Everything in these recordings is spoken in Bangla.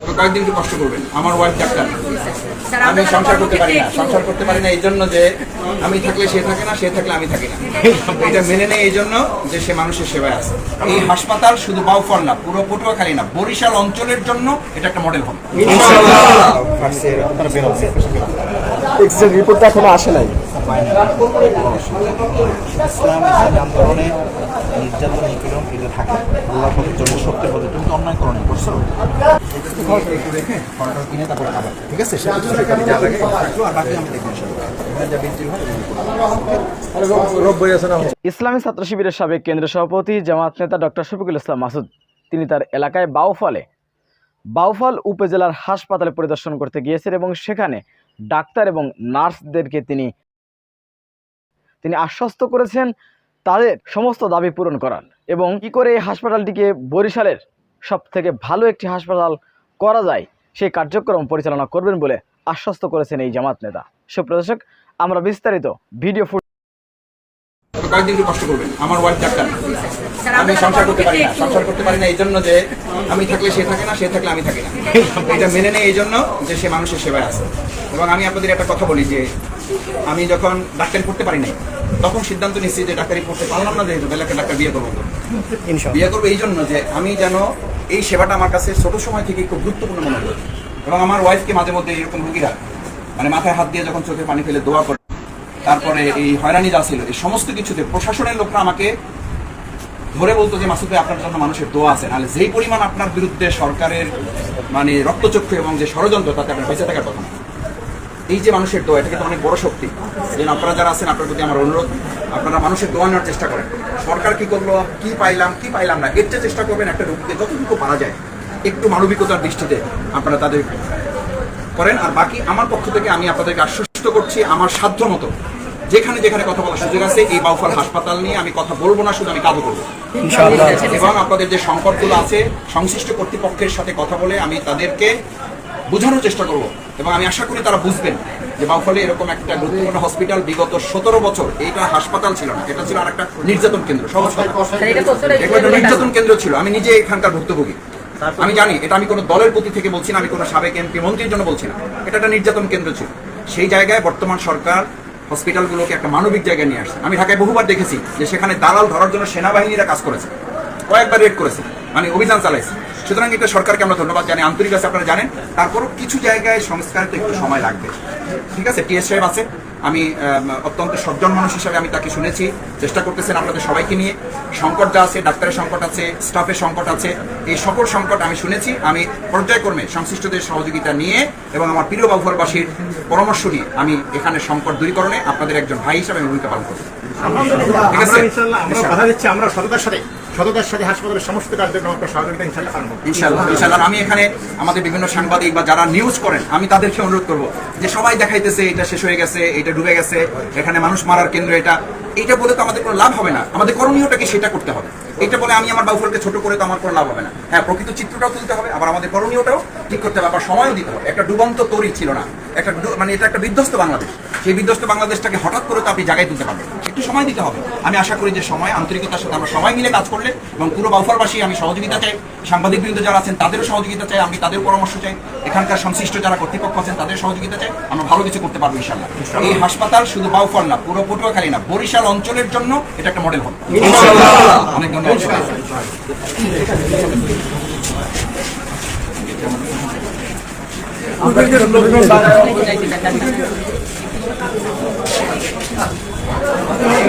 কয়েকদিন একটু কষ্ট করবেন? আমার ওয়াইফ ডাক্তার। আমি সংসার করতে পারি না। সংসার করতে পারি না এই জন্য যে আমি থাকলে সে থাকে না সে থাকলে আমি থাকি না। এটা মেনে নেই এই জন্য যে সে মানুষের সেবায় আছে। এই হাসপাতাল শুধু বাউফল না পুরো পটুয়াখালী না বরিশাল অঞ্চলের জন্য এটা একটা মডেল হবে রিপোর্টটা এখনও আসে নাই। ইসলাম ইসলামী আন্দোলনে নির্যাতন নিপীড়ন এটা থাকে। আল্লাহ পথের জন্য সত্যের পথে। তুমি তো অন্যায় করো না করছ? ঠিক আছে ইসলামী ছাত্র শিবিরের সাবেক কেন্দ্রীয় সভাপতি জামাত নেতা ডক্টর শফিকুল ইসলাম মাসুদ। তিনি তার এলাকায় বাউফলে, বাউফল উপজেলার হাসপাতালে পরিদর্শন করতে গিয়েছেন এবং সেখানে ডাক্তার এবং নার্সদেরকে তিনি তিনি আশ্বস্ত করেছেন, তাদের সমস্ত দাবি পূরণ করার। এবং কি করে এই হাসপাতালটিকে বরিশালের সব থেকে ভালো একটি হাসপাতাল করা যায়। সেই কার্যক্রম পরিচালনা করবেন বলে আশ্বস্ত করেছেন এই জামাত নেতা। সুপ্রদর্শক আমরা বিস্তারিত ভিডিও ফুট তবে কয়েকদিন কষ্ট করবেন। আমার ওয়াইফ ডাক্তার। আমি সংসার করতে পারি না। সংসার করতে পারি না এই জন্য যে আমি থাকলে সে থাকে না সে থাকলে আমি থাকি না। এটা মেনে নেই এই জন্য যে সে মানুষের সেবায় আছে। এবং আমি আপনাদের একটা কথা বলি যে আমি যখন ডাক্তারি পড়তে পারি নাই তখন সিদ্ধান্ত নিচ্ছি যে ডাক্তারি পড়তে পারলাম না যেহেতু ডাক্তার বিয়ে করব। বিয়ে করব এই জন্য যে আমি যেন এই সেবাটা আমার কাছে ছোট সময় থেকে খুব গুরুত্বপূর্ণ মনে করি এবং আমার ওয়াইফকে মাঝে মধ্যে এরকম রুগীরা মানে মাথায় হাত দিয়ে যখন চোখে পানি ফেলে দোয়া করে, তারপরে এই হয়রানি যা ছিল, এই সমস্ত কিছুতে প্রশাসনের লোকরা আমাকে ধরে বলতো যে, মাসুদ আপনার জন্য মানুষের দোয়া আছে। নাহলে যেই পরিমাণ আপনার বিরুদ্ধে সরকারের মানে রক্তচক্ষু এবং যে ষড়যন্ত্র, তাতে আপনার বেঁচে থাকার কথা। এই যে মানুষের দোয়া এটা কিন্তু অনেক বড় শক্তি। যেন আপনারা যারা আছেন আপনার প্রতি আমার অনুরোধ আপনারা মানুষের দোয়া নেওয়ার চেষ্টা করেন। সরকার কি করল কি পাইলাম কি পাইলাম না এর চেষ্টা করবেন একটা রোগীকে যতটুকু পারা যায় একটু মানবিকতার দৃষ্টিতে আপনারা তাদের করেন। আর বাকি আমার পক্ষ থেকে আমি আপনাদেরকে আশ্বস্ত করছি আমার সাধ্য মতো যেখানে যেখানে কথা বলার সুযোগ আছে এই বাউফল হাসপাতাল নিয়ে আমি কথা বলব না শুধু আমি কাজও করব। এবং আপনাদের যে সংকটগুলো আছে সংশ্লিষ্ট কর্তৃপক্ষের সাথে কথা বলে আমি তাদেরকে বোঝানোর চেষ্টা করব। এবং আমি আশা করি তারা বুঝবেন যে বাউফলে এরকম একটা গুরুত্বপূর্ণ হসপিটাল বিগত সতেরো বছর এইটা হাসপাতাল ছিল না। এটা ছিল আর একটা নির্যাতন কেন্দ্র। সহজ। এটা নির্যাতন কেন্দ্র ছিল। আমি নিজে এখানকার ভুক্তভোগী। আমি জানি এটা আমি কোনো দলের প্রতি থেকে বলছি না আমি কোনো সাবেক এমপি মন্ত্রীর জন্য বলছি না। এটা একটা নির্যাতন কেন্দ্র ছিল। সেই জায়গায় বর্তমান সরকার হসপিটালগুলোকে একটা মানবিক জায়গায় নিয়ে আসছে। আমি ঢাকায় বহুবার দেখেছি যে সেখানে দালাল ধরার জন্য সেনাবাহিনীরা কাজ করেছে। কয়েকবার রেড করেছে। মানে অভিযান চালাইছে। সুতরাং এটা সরকারকে আমরা ধন্যবাদ জানি আন্তরিক আছে আপনারা জানেন। তারপরও কিছু জায়গায় সংস্কারতে একটু সময় লাগবে। ঠিক আছে? টিএস সাহেব আছে। আমি অত্যন্ত সজ্জন মানুষ হিসাবে আমি তাকে শুনেছি। চেষ্টা করতেছেন আপনাদের সবাইকে নিয়ে। সংকট যা আছে ডাক্তারের সংকট আছে স্টাফের সংকট আছে এই সকল সংকট আমি শুনেছি। আমি পর্যায়ক্রমে সংশ্লিষ্টদের সহযোগিতা নিয়ে এবং আমার প্রিয় বাবুরবাসীর পরামর্শ নিয়ে আমি এখানে সংকট দূরীকরণে আপনাদের একজন ভাই হিসাবে আমি ভূমিকা পালন করব। ঠিক আছে? আমরা কথা দিচ্ছি। আমরা সততার সাথে সততার সাথে হাসপাতালের সমস্ত কার্যক্রম আপনার সহযোগিতা ইনশাল্লাহ ইনশাল্লাহ ইনশাল্লাহ আমি এখানে আমাদের বিভিন্ন সাংবাদিক বা যারা নিউজ করেন, আমি তাদেরকে অনুরোধ করব যে সবাই দেখাইতেছে, এটা শেষ হয়ে গেছে, এটা ডুবে গেছে, এখানে মানুষ মারার কেন্দ্র এটা। এটা বলে তো আমাদের কোনো লাভ হবে না। আমাদের করণীয়টাকে সেটা করতে হবে। এটা বলে আমি আমার বাউফলকে ছোট করে তো আমার কোনো লাভ হবে না। হ্যাঁ প্রকৃত চিত্রটাও তুলতে হবে, আবার আমাদের করণীয়টাও ঠিক করতে হবে, আবার সময়ও দিতে হবে। একটা ডুবন্ত তরি ছিল না। একটা মানে এটা একটা বিধ্বস্ত বাংলাদেশ। সেই বিধ্বস্ত বাংলাদেশটাকে হঠাৎ করে তো আপনি জায়গায় তুলতে পারবেন একটু সময় দিতে হবে। আমি আশা করি যে সময় আন্তরিকতার সাথে আমরা সবাই মিলে কাজ করলে এবং পুরো বাউফরবাসী আমি সহযোগিতা চাই। সাংবাদিক বৃন্দ যারা আছেন তাদেরও সহযোগিতা চাই আমি তাদের পরামর্শ চাই। এখানকার সংশ্লিষ্ট যারা কর্তৃপক্ষ আছেন তাদের সহযোগিতা চাই। আমরা ভালো কিছু করতে পারব ইনশাল্লাহ এই হাসপাতাল শুধু বাউফার না পুরো পটুয়াখালী না বরিশাল অঞ্চলের জন্য এটা একটা মডেল হবে। অনেক ধন্যবাদ।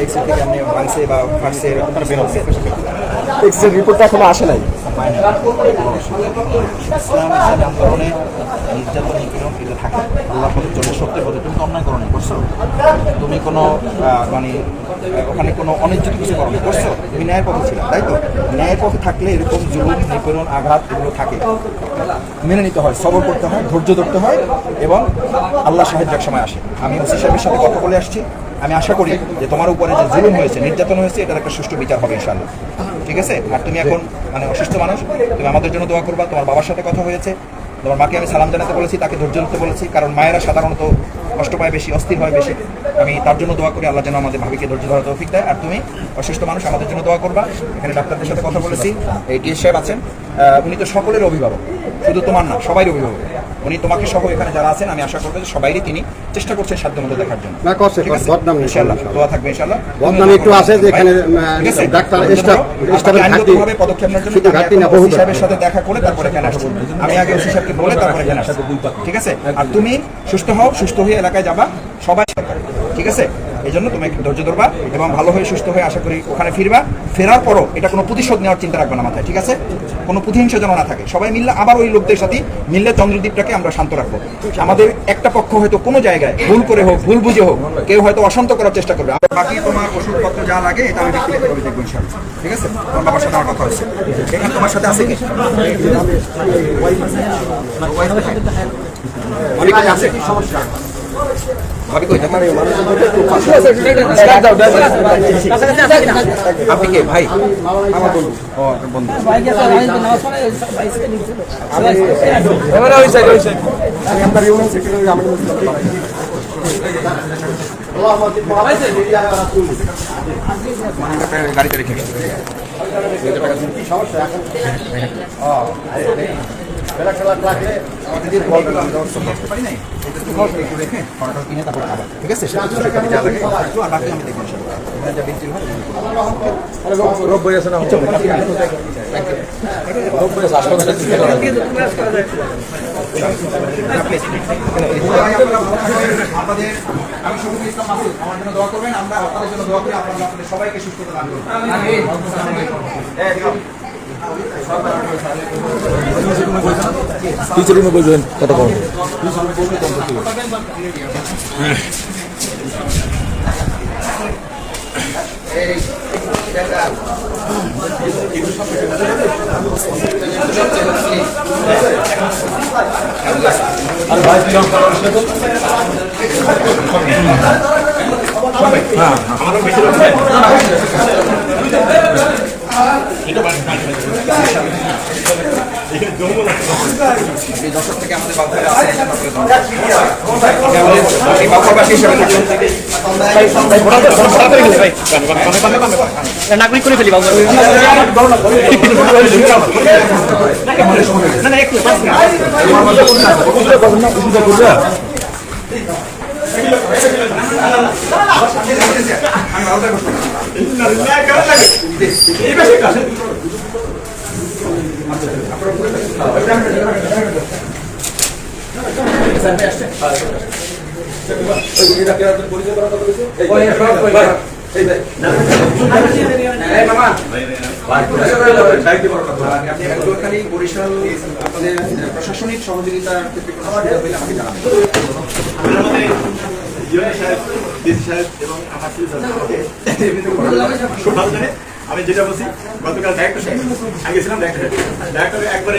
এক্সরে থেকে আপনি ভাঙছে বা ফাটছে আপনার বের হচ্ছে এক্সিডেন্ট রিপোর্টটা এখনও আসে নাই? ইসলাম ইসলামী আন্দোলনে নির্যাতন নিপীড়ন এটা থাকে আল্লাহ সত্যের পথে তুমি অন্যায় করো না করছ তুমি কোনো মানে ওখানে কোনো অনিচ্ছিত কিছু করো না করছ তুমি ন্যায়ের পথে ছিল তাই তো ন্যায়ের পথে থাকলে এরকম জুলুম নিপীড়ন আঘাত এগুলো থাকে মেনে নিতে হয় সবর করতে হয় ধৈর্য ধরতে হয় এবং আল্লাহ সাহায্য এক সময় আসে আমি ওসি সাহেবের সাথে কথা বলে আসছি। আমি আশা করি যে তোমার উপরে যে জুলুম হয়েছে, নির্যাতন হয়েছে, এটার একটা সুষ্ঠু বিচার হবে ইনশাল্লাহ ঠিক আছে? আর তুমি এখন মানে অসুস্থ মানুষ, তুমি আমাদের জন্য দোয়া করবা, তোমার বাবার সাথে কথা হয়েছে। তোমার মাকে আমি সালাম জানাতে বলেছি, তাকে ধৈর্য ধরতে বলেছি, কারণ মায়েরা সাধারণত কষ্ট পায় বেশি, অস্থির হয় বেশি। আমি তার জন্য দোয়া করি আল্লাহ যেন আমাদের ভাবিকে ধৈর্য ধরা তৌফিক দেয়। আর তুমি অসুস্থ মানুষ আমাদের জন্য দোয়া করবা। এখানে ডাক্তারদের সাথে কথা বলেছি। এই টিএস সাহেব আছেন? উনি তো সকলের অভিভাবক। শুধু তোমার না সবাই অভিভাবক। উনি তোমাকে সহ এখানে যারা আছেন আমি আশা করব যে সবাইরই তিনি চেষ্টা করছেন সাধ্য মতো দেখার জন্য। না, করছে, ঠিক আছে? বদনাম ইনশাআল্লাহ দোয়া থাকবে ইনশাআল্লাহ। বদনাম একটু আছে যে এখানে? ডাক্তার, স্টাফ- আর স্টাফের ঘাটতি- আইনগতভাবে পদক্ষেপ নেওয়ার জন্য ঘাটতি না, বহু সাহেবের সাথে দেখা করে তারপরে এখানে আসব আমি আগে ওসি সাহেবকে বলে তারপরে এখানে আসব ঠিক আছে? আর তুমি সুস্থ হও সুস্থ হয়ে এলাকায় যাবা। সবাই সরকার ঠিক আছে? এই জন্য তুমি ধৈর্য ধরবা এবং ভালো হয়ে, সুস্থ হয়ে আশা করি ওখানে ফিরবা। ফেরার পরও এটা কোনো প্রতিশোধ নেওয়ার চিন্তা রাখবে না মাথায়, ঠিক আছে? কোনো প্রতিহিংসা যেন না থাকে। সবাই মিললে আবার ওই লোকদের সাথে মিললে চন্দ্রদ্বীপটাকে আমরা শান্ত রাখব। আমাদের একটা পক্ষ হয়তো কোনো জায়গায় ভুল করে হোক, ভুল বুঝে হোক, কেউ হয়তো অশান্ত করার চেষ্টা করবে। বাকি তোমার ওষুধপত্র যা লাগে এটা আমি ব্যক্তিগতভাবে দেখব ঠিক আছে? তোমার বাবার সাথে আমার কথা হয়েছে। এখানে তোমার সাথে আছে কি? কই আছে। ভাবি কই আপনি কে? ভাই? আমার বন্ধু ও আপনার বন্ধু আমি আপনার ইউনিয়ন সেক্রেটারি আমাদের গাড়িতে রেখে গেছি ঠিক আছে? বাকি আমি শফিকুল ইসলাম মাসুদ আমার জন্য দোয়া করবেন। আমরা আপনাদের জন্য দোয়া করি আপনারা আপনাদের সবাইকে সুস্থতা দান দিও। টিচার রুমে বলবেন কত কম এই দশক থেকে আমাদের বাউফলে আছে এটা আপনাদের দরকার। আমাদের নাগরিক করে ফেলি বাবু আমি বাউফলে বসবো না। আপনি একজনখানি বরিশাল আপনাদের প্রশাসনিক সহযোগিতার ক্ষেত্রে কোনো অসুবিধা হলে আমাকে জানাবেন খুব ভালো জানে আমি যেটা বলছি গতকাল ডাইরেক্টর সাহেব সাহেব। ডাইরেক্টর একবারে